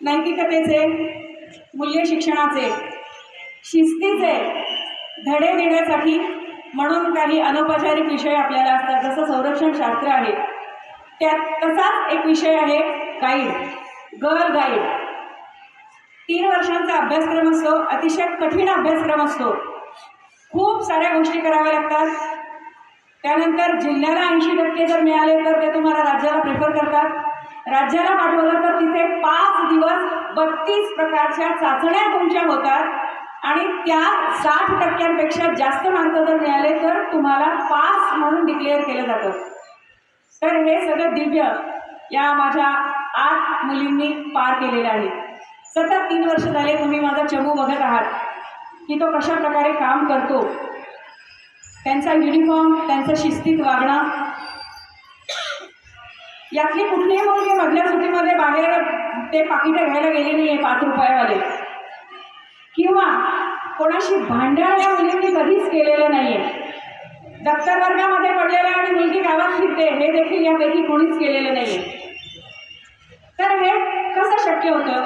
नैतिकतेचे मूल्य शिक्षणाचे शिस्तीचे धडे देण्यासाठी म्हणून काही अनौपचारिक विषय आपल्याला असतात. जसं संरक्षण शास्त्र आहे. त्यात तसाच एक विषय आहे गाईड गर्ल गाईड तीन वर्षांचा अभ्यासक्रम असतो. अतिशय कठीण अभ्यासक्रम असतो. खूप साऱ्या गोष्टी कराव्या लागतात. त्यानंतर जिल्ह्याला ऐंशी टक्के जर मिळाले तर ते तुम्हाला राज्याला प्रिफर करतात. राज्याला पाठवलं तर तिथे पाच दिवस बत्तीस प्रकारच्या चाचण्या तुमच्या होतात. आणि त्या साठ टक्क्यांपेक्षा जास्त मार्क जर मिळाले तर तुम्हाला पास म्हणून डिक्लेअर केलं जातं. तर हे सगळं दिव्य या माझ्या आठ मुलींनी पार केलेलं आहे. सतत तीन वर्ष झाले तुम्ही माझा चमू बघत आहात की तो कशा प्रकारे काम करतो. त्यांचा युनिफॉर्म त्यांचं शिस्तीत वागणं यातली कुठलीही मुलगी मधल्या सुट्टीमध्ये बाहेर ते पाकिटं घ्यायला गेली नाही आहे पाच रुपयावाले किंवा कोणाशी भांडण या मुलींनी कधीच केलेलं नाही आहे दप्तर वर्गामध्ये पडलेलं आणि मुलगी गावात फिरते हे देखील यापैकी कोणीच केलेलं नाही आहे तर हे कसं शक्य होतं?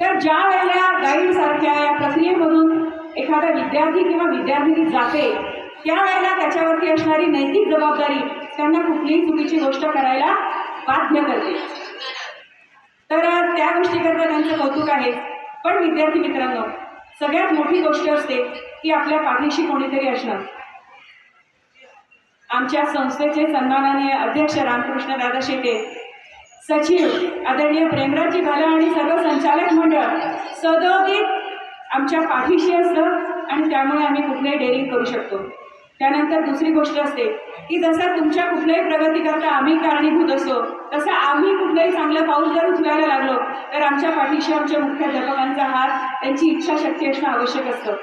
तर ज्या वेळेला गाईडसारख्या या प्रक्रियेमधून एखादा विद्यार्थी किंवा विद्यार्थिनी जाते त्यावेळेला त्याच्यावरती असणारी नैतिक जबाबदारी त्यांना कुठलीही चुकीची गोष्ट करायला बाध्य करते. तर त्या गोष्टीकरता त्यांचं कौतुक आहे. पण विद्यार्थी मित्रांनो सगळ्यात मोठी गोष्ट असते की आपल्या पाठीशी कोणीतरी असणं आमच्या संस्थेचे सन्माननीय अध्यक्ष रामकृष्ण दादा शेटे सचिव आदरणीय प्रेमराजजी भाला आणि सर्व संचालक मंडळ सदोदित आमच्या पाठीशी असतं आणि त्यामुळे आम्ही कुठल्याही डेअरिंग करू शकतो. त्यानंतर दुसरी गोष्ट असते की जसं तुमच्या कुठल्याही प्रगतीकरता आम्ही कारणीभूत असतो तसं आम्ही कुठलंही चांगलं पाऊल जर उचलायला लागलो तर आमच्या पाठीशी आमच्या मुख्याध्यापकांचा हात त्यांची इच्छाशक्ती असणं आवश्यक असतं.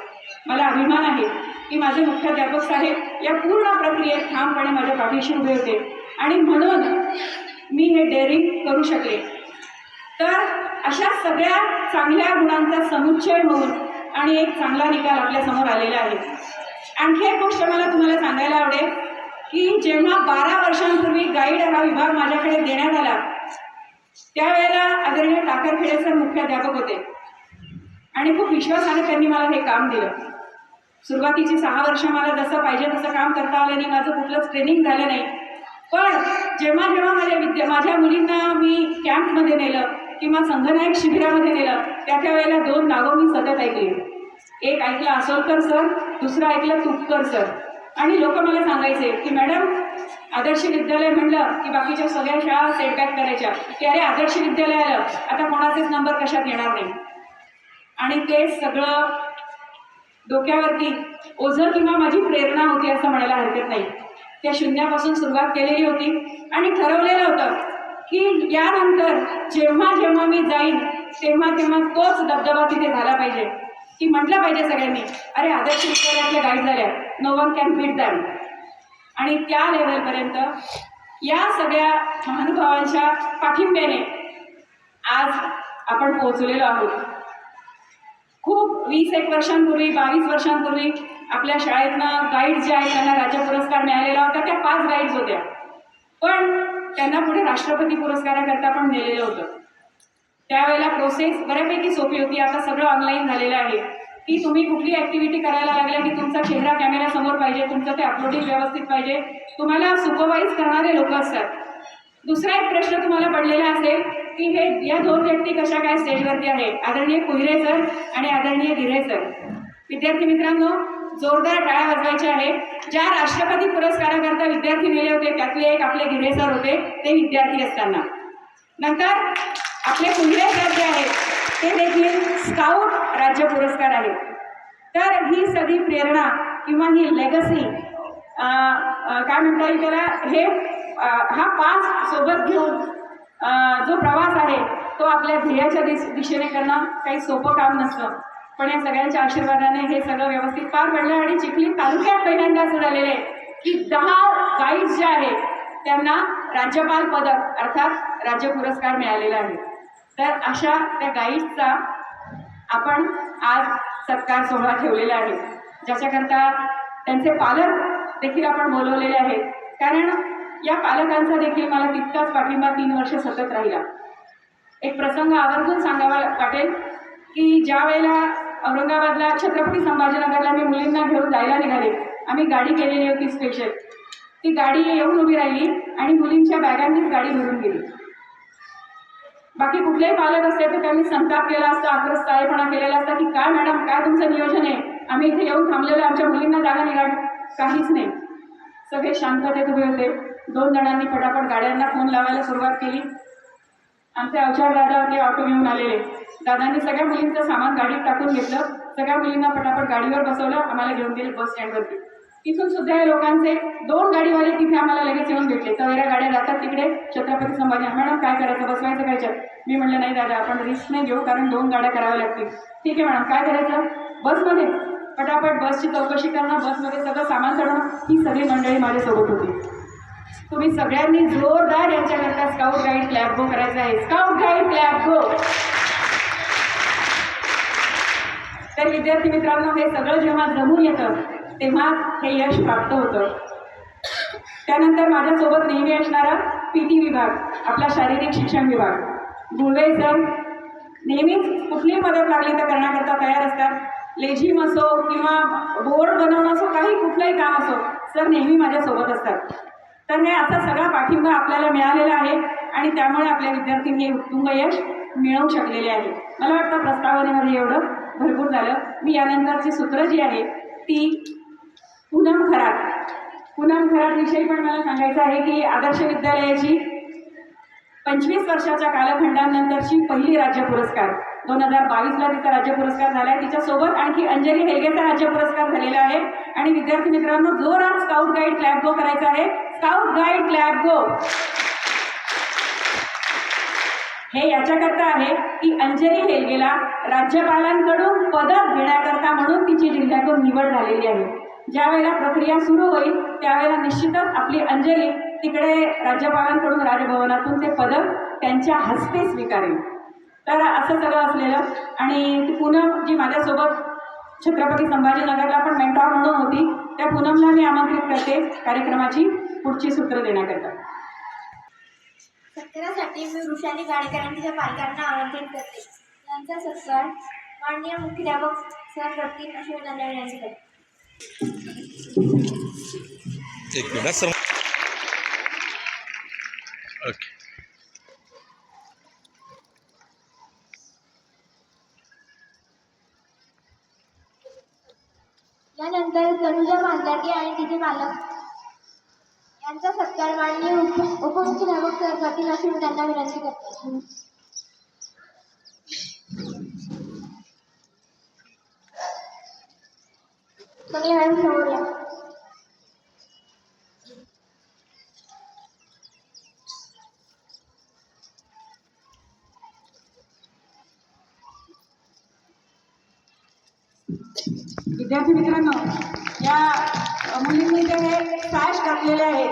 मला अभिमान आहे की माझे मुख्याध्यापक साहेब या पूर्ण प्रक्रियेत ठामपणे माझ्या पाठीशी उभे होते आणि म्हणून मी हे डेअरिंग करू शकले. तर अशा सगळ्या चांगल्या गुणांचा समुच्चय होऊन आणि एक चांगला निकाल आपल्यासमोर आलेला आहे. आणखी एक गोष्ट मला तुम्हाला सांगायला आवडेल की जेव्हा बारा वर्षांपूर्वी गाईड हा विभाग माझ्याकडे देण्यात आला त्यावेळेला आदरणीय टाकरखेडे सर मुख्याध्यापक होते. आणि खूप विश्वासाने त्यांनी मला हे काम दिलं. सुरुवातीची सहा वर्ष मला जसं पाहिजे तसं काम करता आलं नाही माझं कुठलंच ट्रेनिंग झालं नाही. पण जेव्हा जेव्हा माझ्या विद्या माझ्या मुलींना मी कॅम्पमध्ये नेलं किंवा संघनायक शिबिरामध्ये नेलं त्या त्या वेळेला दोन नावं मी सतत ऐकली. एक ऐकलं आसोलकर सर दुसरं ऐकलं तुपकर सर. आणि लोक मला सांगायचे की मॅडम आदर्श विद्यालय म्हणलं की बाकीच्या सगळ्या शाळा सेटबॅक करायच्या. की अरे आदर्श विद्यालय आलं आता कोणाचेच नंबर कशात येणार नाही. आणि ते सगळं डोक्यावरती ओझं किंवा माझी प्रेरणा होती असं म्हणायला हरकत नाही. त्या शून्यापासून सुरुवात केलेली होती आणि ठरवलेलं होतं की यानंतर जेव्हा जेव्हा मी जाईन तेव्हा तेव्हा तोच दबदबा तिथे झाला पाहिजे. की म्हटलं पाहिजे सगळ्यांनी अरे आदर्श विद्यालयातल्या गाईड झाल्या no one can beat them आणि त्या लेवलपर्यंत या सगळ्या महानुभावांच्या पाठिंब्याने आज आपण पोहोचलेलो आहोत. खूप वीस एक वर्षांपूर्वी बावीस वर्षांपूर्वी आपल्या शाळेतनं गाईड जे आहेत त्यांना राज्य पुरस्कार मिळालेला होता त्या पाच गाईड्स होत्या. पण त्यांना पुढे राष्ट्रपती पुरस्काराकरता पण नेलेलं होतं. त्यावेळेला प्रोसेस बऱ्यापैकी सोपी होती. आता सगळं ऑनलाईन झालेलं आहे. की तुम्ही कुठली ॲक्टिव्हिटी करायला लागल्या की तुमचा चेहरा कॅमेऱ्यासमोर पाहिजे तुमचं ते अपलोडिंग व्यवस्थित पाहिजे. तुम्हाला सुपरवाईज करणारे लोक असतात. दुसरा एक प्रश्न तुम्हाला पडलेला असेल की हे या दोन व्यक्ती कशा काय स्टेजवरती आहे आदरणीय कुहिरे सर आणि आदरणीय गिरे सर विद्यार्थी मित्रांनो जोरदार टाळ्या वाजवायच्या आहे ज्या राष्ट्रपती पुरस्काराकरता विद्यार्थी नेले होते त्यातले एक आपले गिरे सर होते ते विद्यार्थी असताना. नंतर आपले कुहिरे सर जे आहेत ते देखील स्काउट राज्य पुरस्कार आहेत. तर ही सगळी प्रेरणा किंवा ही लेगसी काय म्हणता येईल त्याला? हे हा पाच सोबत घेऊन जो प्रवास आहे तो आपल्या ध्येयाच्या दिश दिशेने करणं काही सोपं काम नसतं. पण या सगळ्यांच्या आशीर्वादाने हे सगळं व्यवस्थित पार पडलं आणि चिखली तालुक्यात पहिल्यांदा असं झालेलं आहे की दहा गाईड जे आहेत त्यांना राज्यपाल पदक अर्थात राज्य पुरस्कार मिळालेला आहे. तर अशा त्या गाईडचा आपण आज सत्कार सोहळा ठेवलेला आहे. ज्याच्याकरता त्यांचे पालक देखील आपण बोलवलेले आहेत. कारण या पालकांचा देखील मला तितकाच पाठिंबा तीन वर्ष सतत राहिला. एक प्रसंग आवर्जून सांगावा वाटेल. की ज्या वेळेला औरंगाबादला छत्रपती संभाजीनगरला मी मुलींना घेऊन जायला निघाले आम्ही गाडी केलेली होती स्पेशल ती गाडी येऊन उभी राहिली आणि मुलींच्या बॅगांनीच गाडी भरून गेली. बाकी कुठलेही पालक असते तर त्यांनी संताप केला असता आग्रस्तायपणा केलेला असता की काय मॅडम काय तुमचं नियोजन आहे? आम्ही इथे येऊन थांबलेलो आहे, आमच्या मुलींना जागा निघा काहीच नाही. सगळे शांततेत उभे होते. दोन जणांनी फटाफट गाड्यांना फोन लावायला सुरुवात केली. आमचे अवचार दादा होते ऑटो घेऊन आलेले. दादांनी सगळ्या मुलींचं सामान गाडीत टाकून घेतलं. सगळ्या मुलींना पटापट गाडीवर बसवलं. आम्हाला घेऊन गेले बस स्टँडवरती. तिथून सुद्धा या लोकांचे दोन गाडीवाले तिथे आम्हाला लगेच येऊन भेटले. तवेरा गाड्या जातात तिकडे. छत्रपती संभाजी मॅडम काय करायचं? बसवायचं काय मी म्हणलं नाही दादा आपण रिस्क नाही घेऊ कारण दोन गाड्या कराव्या लागतील. ठीक आहे मॅडम काय करायचं? बसमध्ये. पटापट बसची चौकशी करणं बसमध्ये सगळं सामान चढवणं. ही सगळी मंडळी माझ्यासोबत होती. तुम्ही सगळ्यांनी जोरदार यांच्याकरता स्काउट गाईड क्लॅब गो करायचं आहे. स्काउट गाईड क्लॅब गो तर विद्यार्थी मित्रांनो हे सगळं जेव्हा जमून येतं तेव्हा हे यश प्राप्त होतं. त्यानंतर माझ्यासोबत नेहमी असणारा पी टी विभाग आपला शारीरिक शिक्षण विभाग. गुळवे सर नेहमीच कुठलीही मदत लागली तर करण्याकरता तयार असतात. लेझिम असो किंवा बोर्ड बनवणं असो काही कुठलंही काम असो सर नेहमी माझ्यासोबत असतात. तर हे असा सगळा पाठिंबा आपल्याला मिळालेला आहे आणि त्यामुळे आपल्या विद्यार्थ्यांनी हे उत्तुंग यश मिळवू शकलेले आहे. मला वाटतं प्रस्तावनेमध्ये एवढं. भरपूर झालं. मी यानंतरची सूत्र जी आहे ती पूनम खरात. पूनम खरातविषयी पण मला सांगायचं आहे की आदर्श विद्यालयाची पंचवीस वर्षाच्या कालखंडानंतरची पहिली राज्य पुरस्कार दोन हजार बावीसला तिचा राज्य पुरस्कार झाला आहे तिच्यासोबत आणखी अंजली हेगेचा राज्य पुरस्कार झालेला आहे. आणि विद्यार्थी मित्रांनो जोरात स्काउट गाईड क्लॅब गो करायचा आहे. स्काउट गाईड क्लॅब गो हे याच्याकरता आहे की अंजली हेलगेला राज्यपालांकडून पदक घेण्याकरता म्हणून तिची जिल्ह्यातून निवड झालेली आहे. ज्या वेळेला प्रक्रिया सुरू होईल त्यावेळेला निश्चितच आपली अंजली तिकडे राज्यपालांकडून राजभवनातून ते पदक त्यांच्या हस्ते स्वीकारेल. तर असं सगळं असलेलं आणि पुनम पूनम जी माझ्यासोबत छत्रपती संभाजीनगरला पण मेंटॉर म्हणून होती त्या पूनमला मी आमंत्रित करते. कार्यक्रमाची पुढची सूत्र देण्याकरता. सत्कारासाठी मी वृषाली गाडेकर आणि पालकांना आमंत्रित करते. यांचा सत्कार माननीय मुख्याध्यापक सर करतील अशी मी करते एक मिनिट सर. ओके. यानंतर तनुजा भांडारगे आणि तिचे मालक त्यांचा सत्कार माननीय उप उपमुख्याध्यापक सर करतील अशी मी त्यांना विनंती करते. सगळे हळू समोर या विद्यार्थी मित्रांनो या मुलींनी जे हे साश घातलेले आहे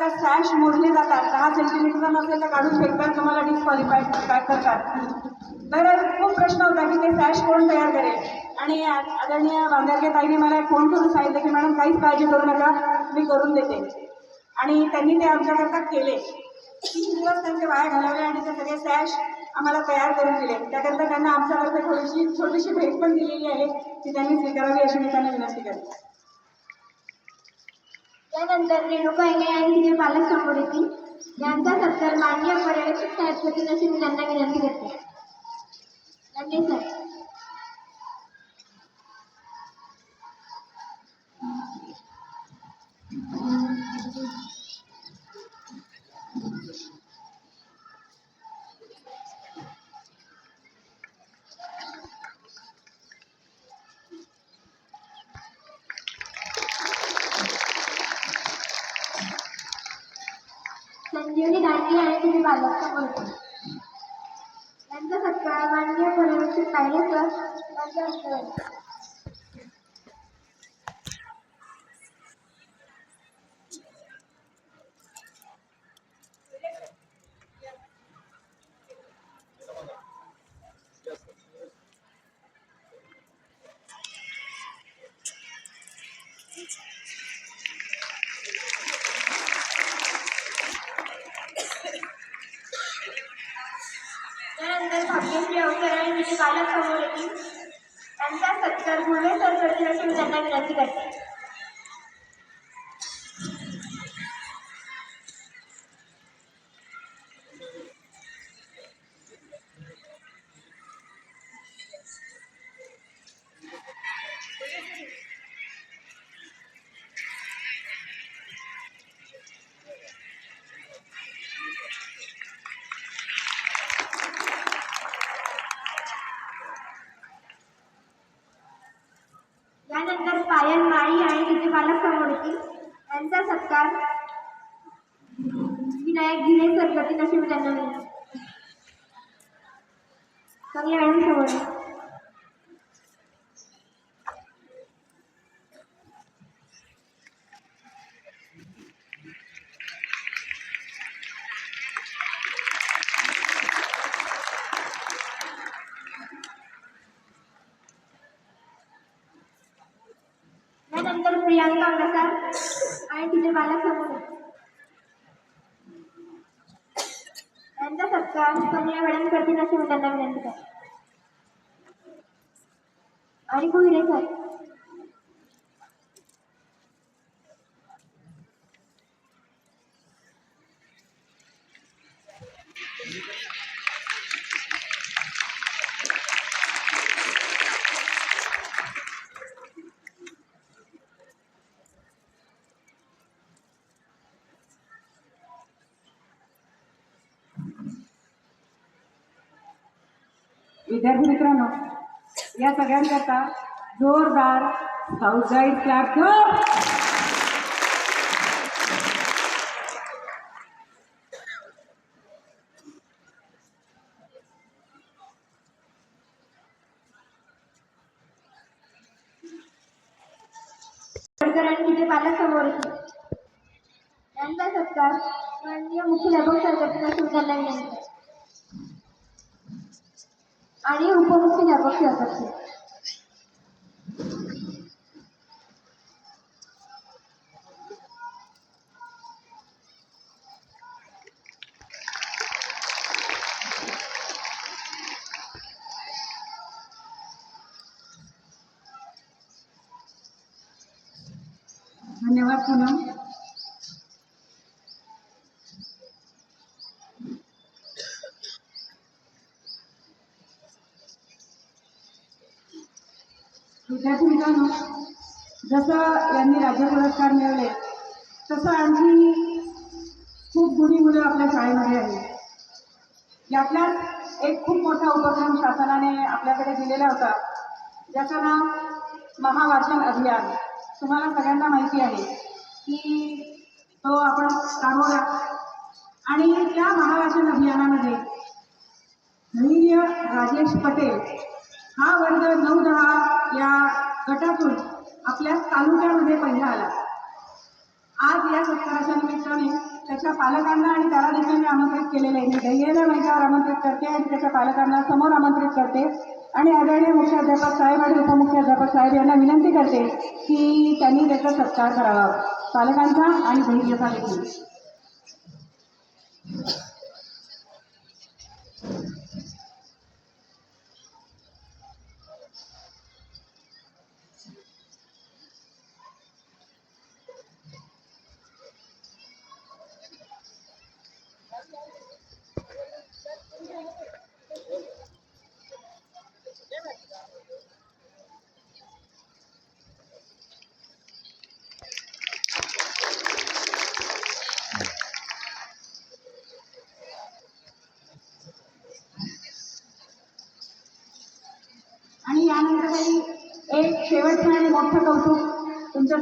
आता सॅश मोजले जातात. दहा सेंटीमीटर नसेल तर काढून फेकतात. तुम्हाला डिस्क्वालिफाय काय करतात? तर खूप प्रश्न होता की ते सॅश कोण तयार करेल? आणि आदरणीय बांधरगे ताईने मला फोन करून सांगितलं की मॅडम काहीच काळजी करू नका. मी करून देते. आणि त्यांनी ते आमच्याकरता केले. तीन दिवस त्यांचे वाया घालवले आणि ते सगळे सॅश आम्हाला तयार करून दिले. त्याकरता त्यांना आमच्यातर्फे थोडीशी छोटीशी भेट पण दिलेली आहे ती त्यांनी स्वीकारावी अशी मी त्यांना विनंती करते. त्यानंतर रेणुका इंगे आणि तिचे पालक समोर येतील यांचा सत्कार माननीय पर्यवेक्षक साहेब सचिन अशी मी त्यांना विनंती करते. नंदी सर त्यांच्या तिचे पालक समोर येतील सत्कार करतील अशी मी त्यांना विनंती करते आणि गुहिरे सर विद्यार्थी मित्रांनो या सगळ्यांकरता जोरदार साऊथ गाईड क्लॅप आंबेडकर पालक समोर येतील त्यांचा सत्कार माननीय मुख्याध्यापक सर करतील अशी मी त्यांना विनंती करते आणि उपमुख्याध्यापक सर करतील धन्यवाद पूनम विद्यार्थी मित्रांनो जसं यांनी राज्य पुरस्कार मिळवले तसं आणखी खूप गुणी मुलं आपल्या शाळेमध्ये आहेत. यातलाच एक खूप मोठा उपक्रम शासनाने आपल्याकडे दिलेला होता. ज्याचं नाव महावाचन अभियान. तुम्हाला सगळ्यांना माहिती आहे की तो आपण राबवला. आणि त्या महावाचन अभियानामध्ये धैर्य राजेश पटेल हा वर्ग नऊ दहा या गटातून आपल्या तालुक्यामध्ये पहिला आला. आज या सत्काराच्या निमित्ताने त्याच्या पालकांना आणि त्याला देखील मी आमंत्रित केलेलं आहे. मी धैर्याला माझ्यावर आमंत्रित करते आणि त्याच्या पालकांना समोर आमंत्रित करते. आणि आदरणीय मुख्याध्यापक साहेब आणि उपमुख्याध्यापक साहेब यांना विनंती करते की त्यांनी त्याचा सत्कार करावा. पालकांचा आणि बहिणीचा देखील.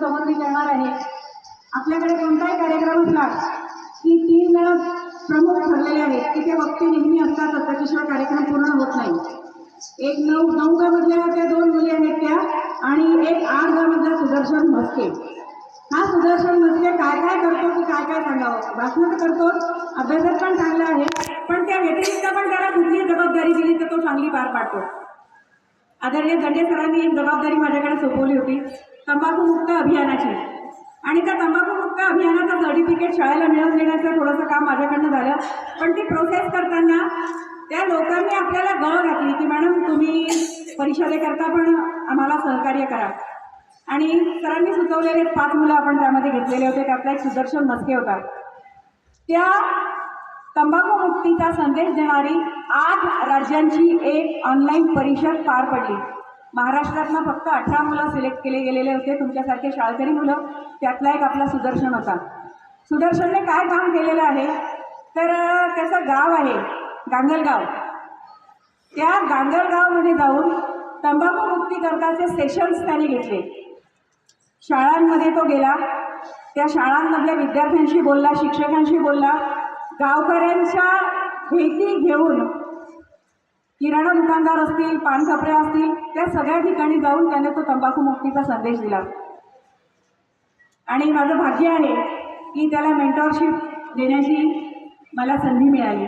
तुमच्यासमोर मी करणार आहे. आपल्याकडे कोणताही कार्यक्रम असला की तीन वेळा प्रमुख ठरलेले आहेत की ते वक्ते नेहमी असतात त्याच्याशिवाय कार्यक्रम पूर्ण होत नाही. एक नऊ नऊ गावातल्या त्या दोन मुली आहेत त्या आणि एक आठ गावातला सुदर्शन म्हस्के. हा सुदर्शन म्हस्के काय काय करतो की काय काय सांगावं? भाषण तर करतो अभ्यासात पण चांगला आहे पण त्या व्यतिरिक्त पण त्याला कुठली जबाबदारी दिली तर तो चांगली पार पाडतो. आदरणीय दंडे सरांनी एक जबाबदारी माझ्याकडे सोपवली होती. तंबाखूमुक्त अभियानाची. आणि त्या तंबाखूमुक्त अभियानाचं सर्टिफिकेट शाळेला मिळवून देण्याचं थोडंसं काम माझ्याकडनं झालं. पण ती प्रोसेस करताना त्या लोकांनी आपल्याला गळ घातली की मॅडम तुम्ही परिषदेकरता पण आम्हाला सहकार्य करा. आणि सरांनी सुचवलेले पाच मुलं आपण त्यामध्ये घेतलेले होते त्यातला एक सुदर्शन मस्के होता. त्या तंबाखू मुक्तीचा संदेश देणारी आठ राज्यांची एक ऑनलाईन परिषद पार पडली. महाराष्ट्रातनं फक्त अठरा मुलं सिलेक्ट केले गेलेले होते. तुमच्यासारखे शाळकरी मुलं त्यातला एक आपला सुदर्शन होता. सुदर्शनने काय काम केलेलं आहे? तर त्याचं गाव आहे गांगलगाव. त्या गांगलगावमध्ये जाऊन तंबाखू मुक्तीकरताचे सेशन्स त्याने घेतले. शाळांमध्ये तो गेला. त्या शाळांमधल्या विद्यार्थ्यांशी बोलला शिक्षकांशी बोलला. गावकऱ्यांच्या भेटी घेऊन किराणा दुकानदार असतील पानकपड्या असतील त्या सगळ्या ठिकाणी जाऊन त्याने तो तंबाखू मुक्तीचा संदेश दिला. आणि माझं भाग्य आहे की त्याला मेंटॉरशिप देण्याची मला संधी मिळाली.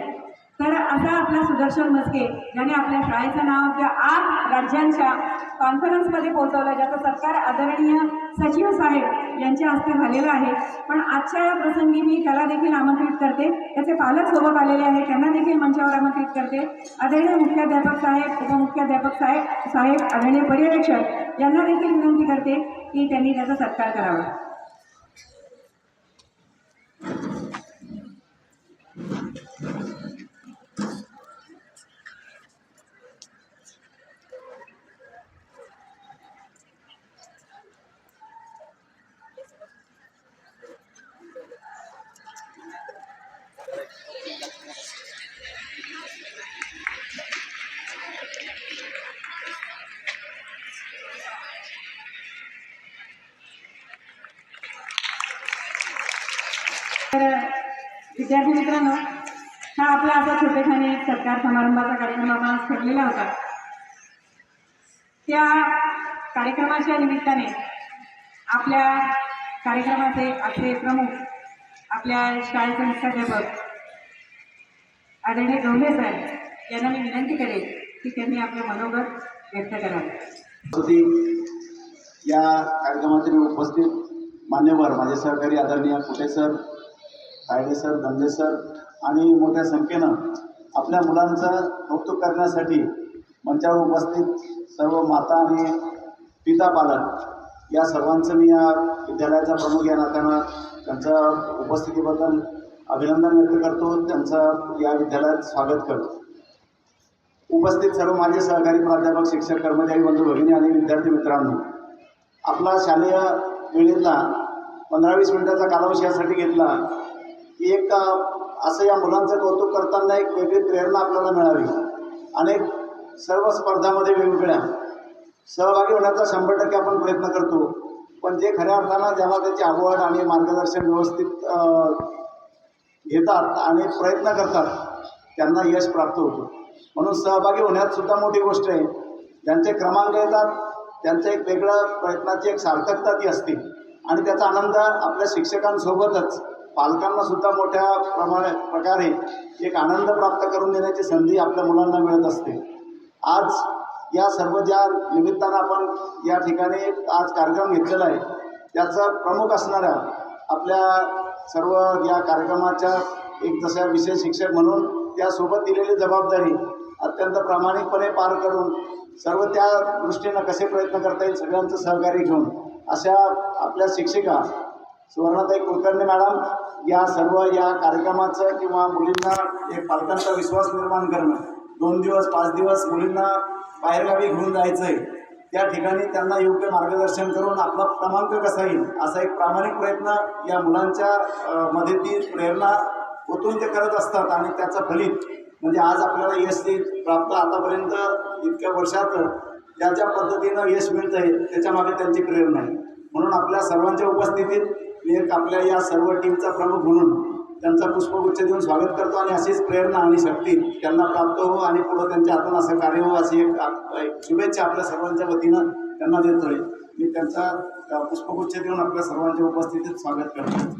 तर असा आपला सुदर्शन मस्के ज्याने आपल्या शाळेचं नाव त्या आठ राज्यांच्या कॉन्फरन्समध्ये पोहोचवलं ज्याचं सत्कार आदरणीय सचिव साहेब यांच्या हस्ते झालेलं आहे. पण आजच्या या प्रसंगी मी त्याला देखील आमंत्रित करते. त्याचे पालक सोबत आलेले आहेत. त्यांना देखील मंचावर आमंत्रित करते. आदरणीय मुख्याध्यापक साहेब उपमुख्याध्यापक साहेब साहेब आदरणीय पर्यवेक्षक यांना देखील विनंती करते की त्यांनी त्याचा सत्कार करावा तर विद्यार्थी मित्रांनो हा आपला असा छोटेखानी सत्कार समारंभाचा कार्यक्रम आम्हाला सोडलेला ठरलेला होता. त्या कार्यक्रमाच्या निमित्ताने आपल्या कार्यक्रमाचे आपले प्रमुख आपल्या शाळेचे मुख्याध्यापक आदरणीय गवले साहेब यांना मी विनंती करेन की त्यांनी आपलं मनोगत व्यक्त करावं. या कार्यक्रमाचे मी उपस्थित मान्यवर माझे सहकारी आदरणीय Kute sir Kayde sir Dhande sir आणि मोठ्या संख्येनं आपल्या मुलांचं कौतुक करण्यासाठी मंचावर उपस्थित सर्व माता आणि पिता पालक या सर्वांचं मी या विद्यालयाचा प्रमुख या नात्यानं त्यांच्या उपस्थितीबद्दल अभिनंदन व्यक्त करतो. त्यांचं या विद्यालयात स्वागत करतो. उपस्थित सर्व माझे सहकारी प्राध्यापक शिक्षक कर्मचारी बंधू भगिनी आणि विद्यार्थी मित्रांनो आपला शालेय वेळेतला पंधरा वीस मिनिटाचा कालावधी यासाठी घेतला की एक असं या मुलांचं कौतुक करताना एक वेगळी प्रेरणा आपल्याला मिळावी. अनेक सर्व स्पर्धामध्ये वेगवेगळ्या. सहभागी होण्याचा शंभर टक्के आपण प्रयत्न करतो. पण जे खऱ्या अर्थानं जेव्हा त्याची आवड आणि मार्गदर्शन व्यवस्थित घेतात आणि प्रयत्न करतात त्यांना यश प्राप्त होतो. म्हणून सहभागी होण्यात सुद्धा मोठी गोष्ट आहे. ज्यांचे क्रमांक येतात त्यांचं एक वेगळं प्रयत्नाची एक सार्थकता ती असते. आणि त्याचा आनंद आपल्या शिक्षकांसोबतच पालकांना सुद्धा मोठ्या प्रमाणे प्रकारे एक आनंद प्राप्त करून देण्याची संधी आपल्या मुलांना मिळत असते. आज या सर्व ज्या निमित्तानं आपण या ठिकाणी आज कार्यक्रम घेतलेला आहे त्याचा प्रमुख असणाऱ्या आपल्या सर्व या कार्यक्रमाच्या एक जशा विशेष शिक्षक म्हणून त्यासोबत दिलेली जबाबदारी अत्यंत प्रामाणिकपणे पार करून सर्व त्या दृष्टीनं कसे प्रयत्न करता येईल सगळ्यांचं सहकार्य घेऊन अशा आपल्या शिक्षिका सुवर्णाताई कुलकर्णी मॅडम या सर्व या कार्यक्रमाचं किंवा मुलींना एक पालकांचा विश्वास निर्माण करणं दोन दिवस पाच दिवस मुलींना बाहेरगावी घेऊन जायचं आहे त्या ठिकाणी त्यांना योग्य मार्गदर्शन करून आपला क्रमांक कसा येईल असा एक प्रामाणिक प्रयत्न या मुलांच्या मध्ये ती प्रेरणा ओतून ते करत असतात आणि त्याचं फलित म्हणजे आज आपल्याला यश ते प्राप्त आतापर्यंत इतक्या वर्षात ज्या ज्या पद्धतीनं यश मिळतं आहे त्याच्यामागे त्यांची प्रेरणा आहे. म्हणून आपल्या सर्वांच्या उपस्थितीत मी एक आपल्या या सर्व टीमचा प्रमुख म्हणून त्यांचा पुष्पगुच्छ देऊन स्वागत करतो आणि अशीच प्रेरणा आणि शक्ती त्यांना प्राप्त हो आणि पुढं त्यांच्या हातून असं कार्य हो अशी एक शुभेच्छा आपल्या सर्वांच्या वतीनं त्यांना देतोय मी त्यांचा पुष्पगुच्छ देऊन आपल्या सर्वांच्या उपस्थितीत स्वागत करतो.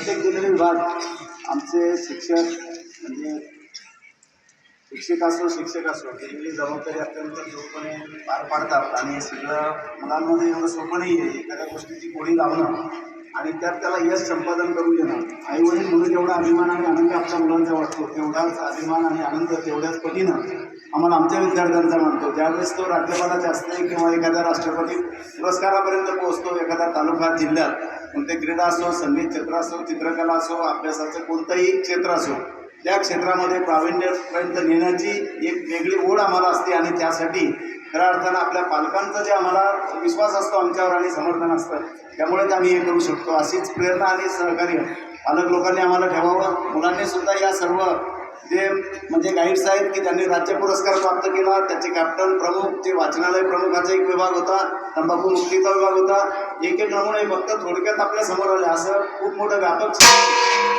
प्रत्येक जिल्हा विभाग आमचे शिक्षक म्हणजे शिक्षक असो शिक्षक असो दिलेली जबाबदारी अत्यंत जोपणे पार पाडतात आणि सगळं मुलांमध्ये एवढं सोपं नाही आहे एखाद्या गोष्टीची गोळी लावणं आणि त्यात त्याला यश संपादन करून देणं आई वडील म्हणून जेवढा अभिमान आणि आनंद आमच्या मुलांचा वाटतो तेवढाच अभिमान आणि आनंद तेवढ्याच पटीनं आम्हाला आमच्या विद्यार्थ्यांचा मानतो. ज्यावेळेस तो राज्यपालाचे असते किंवा एखाद्या राष्ट्रपती पुरस्कारापर्यंत पोहोचतो एखाद्या तालुका जिल्ह्यात मग ते क्रीडा असो संगीत क्षेत्र असो चित्रकला असो अभ्यासाचं कोणतंही क्षेत्र असो त्या क्षेत्रामध्ये प्रावीण्यपर्यंत नेण्याची एक वेगळी ओढ आम्हाला असते आणि त्यासाठी खऱ्या अर्थानं आपल्या पालकांचा जे आम्हाला विश्वास असतो आमच्यावर आणि समर्थन असतं त्यामुळेच आम्ही हे करू शकतो. अशीच प्रेरणा आणि सहकार्य पालक लोकांनी आम्हाला ठेवावं. मुलांनी सुद्धा या सर्व जे म्हणजे गाईड्स आहेत की त्यांनी राज्य पुरस्कार प्राप्त केला त्याचे कॅप्टन प्रमुख जे वाचनालय प्रमुखाचा एक विभाग होता तंबाखू मुक्तीचा विभाग होता. एक एक नमुने फक्त थोडक्यात आपल्यासमोर आले. असं खूप मोठं व्यापक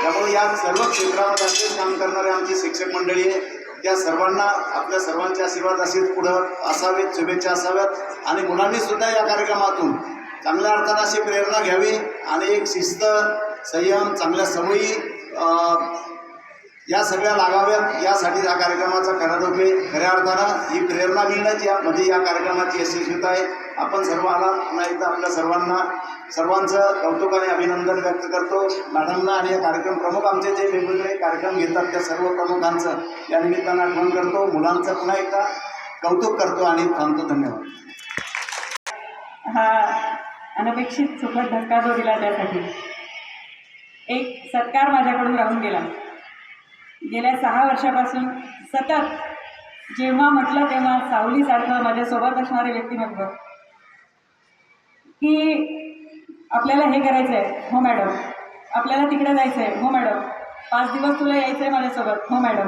त्यामुळे या सर्व क्षेत्रामध्ये असेच काम करणारे आमची शिक्षक मंडळी आहे. त्या सर्वांना आपल्या सर्वांचे आशीर्वाद असेच पुढं असावेत शुभेच्छा असाव्यात. आणि मुलांनी सुद्धा या कार्यक्रमातून चांगल्या अर्थानं अशी प्रेरणा घ्यावी आणि एक शिस्त संयम चांगल्या सवयी या सगळ्या लागाव्यात. यासाठी या कार्यक्रमाचा खरा रूप खऱ्या अर्थानं ही प्रेरणा मिळण्याची या म्हणजे या कार्यक्रमाची यशस्वीता आहे. आपण सर्व आला पुन्हा एकदा आपल्या सर्वांना सर्वांचं कौतुक आणि अभिनंदन व्यक्त करतो. मॅडमना आणि या कार्यक्रम प्रमुख आमचे जे वेगवेगळे कार्यक्रम घेतात त्या सर्व प्रमुखांचं या निमित्तानं आठवण करतो. मुलांचं पुन्हा एकदा कौतुक करतो आणि थांबतो. धन्यवाद. हा अनपेक्षित सुखद धक्का जो दिला त्यासाठी. एक सत्कार माझ्याकडून राहून गेला. गेल्या सहा वर्षापासून सतत जेव्हा म्हटलं तेव्हा सावलीसारखं माझ्यासोबत असणारे व्यक्तिमत्व की आपल्याला हे करायचं आहे हो मॅडम. आपल्याला तिकडे जायचं आहे हो मॅडम. पाच दिवस तुला यायचं आहे माझ्यासोबत हो मॅडम.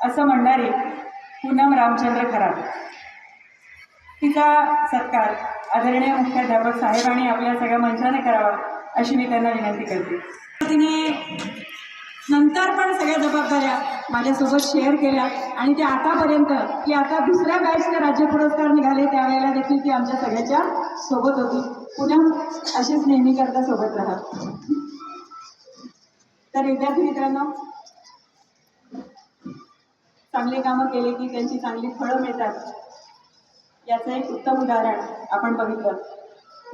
असं म्हणणारी पूनम रामचंद्र खराब तिचा सत्कार आदरणीय मुख्याध्यापक साहेबांनी आपल्या सगळ्या मंचाने करावा अशी मी त्यांना विनंती करते. तिने नंतर पण सगळ्या जबाबदाऱ्या माझ्यासोबत शेअर केल्या. आणि त्या आतापर्यंत की आता दुसऱ्या बॅचचे राज्य पुरस्कार निघाले त्यावेळेला देखील ती आमच्या सगळ्याच्या सोबत होती. पुन्हा अशीच नेहमी करता सोबत राहा. तर विद्यार्थी मित्रांनो चांगली कामं केली की त्यांची चांगली फळं मिळतात. याचं एक उत्तम उदाहरण आपण बघितलं.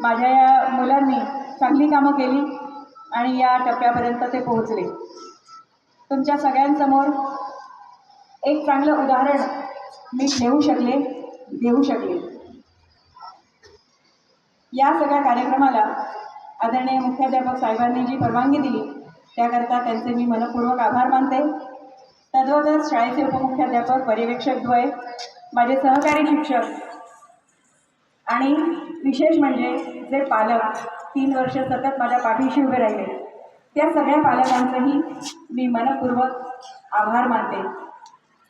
माझ्या या मुलांनी चांगली कामं केली आणि या टप्प्यापर्यंत ते पोहोचले. तुमच्या सगळ्यांसमोर एक चांगलं उदाहरण मी ठेवू शकले देऊ शकले. या सगळ्या कार्यक्रमाला आदरणीय मुख्याध्यापक साहेबांनी जी परवानगी दिली त्याकरता त्यांचे मी मनपूर्वक आभार मानते. तद्वतच शाळेचे उपमुख्याध्यापक पर्यवेक्षक द्वय माझे सहकारी शिक्षक आणि विशेष म्हणजे जे पालक तीन वर्ष सतत माझ्या पाठीशी उभे राहिले. त्या सगळ्या पालकांचंही मी मनपूर्वक आभार मानते.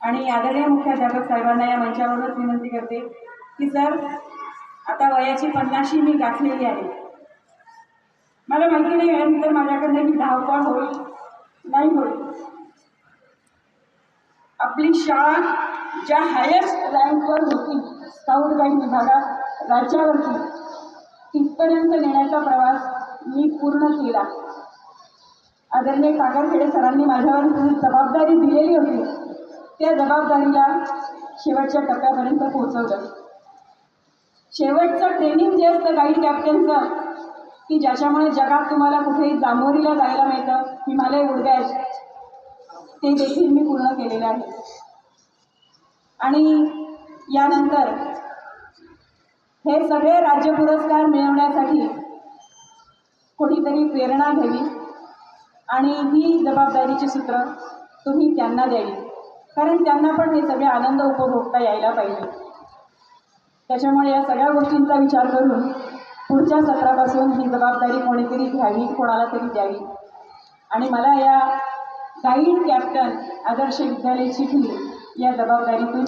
आणि आदरणीय मुख्याध्यापक साहेबांना या मंचावरूनच विनंती करते की सर आता वयाची पन्नाशी मी गाठलेली आहे. मला माहिती नाही यानंतर माझ्याकडनं ही धावपळ होईल नाही होईल. आपली शाळा ज्या हायस्ट रँकवर होती स्काउट गाईड विभागात राज्यावरती तिथपर्यंत नेण्याचा प्रवास मी पूर्ण केला. आदरणीय काकरखेडे सरांनी माझ्यावर जबाबदारी दिलेली होती. त्या जबाबदारीला शेवटच्या टप्प्यापर्यंत पोहोचवलं. शेवटचं ट्रेनिंग जे असतं गाईड कॅप्टनचं की ज्याच्यामुळे जगात तुम्हाला कुठेही जांभोरीला जायला मिळतं हिमालय उडगायत ते देखील मी पूर्ण केलेलं आहे. आणि यानंतर हे सगळे राज्य पुरस्कार मिळवण्यासाठी कोणीतरी प्रेरणा घ्यावी. आणि ही जबाबदारीची सूत्र तुम्ही त्यांना द्यावी. कारण त्यांना पण हे सगळे आनंद उपभोगता यायला पाहिजे. त्याच्यामुळे या सगळ्या गोष्टींचा विचार करून पुढच्या सत्रापासून ही जबाबदारी कोणीतरी घ्यावी कोणाला तरी द्यावी. आणि मला या गाईड कॅप्टन आदर्श विद्यालय चिखली या जबाबदारीतून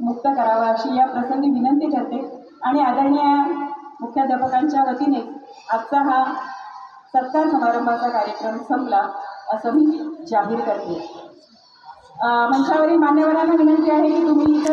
मुक्त करावा अशी या प्रसंगी विनंती करते. आणि आदरणीय मुख्याध्यापकांच्या वतीने आजचा हा सत्कार समारंभाचा कार्यक्रम संपला असं मी जाहीर करते. अं, मंचावरील मान्यवरांना विनंती आहे की तुम्ही इतर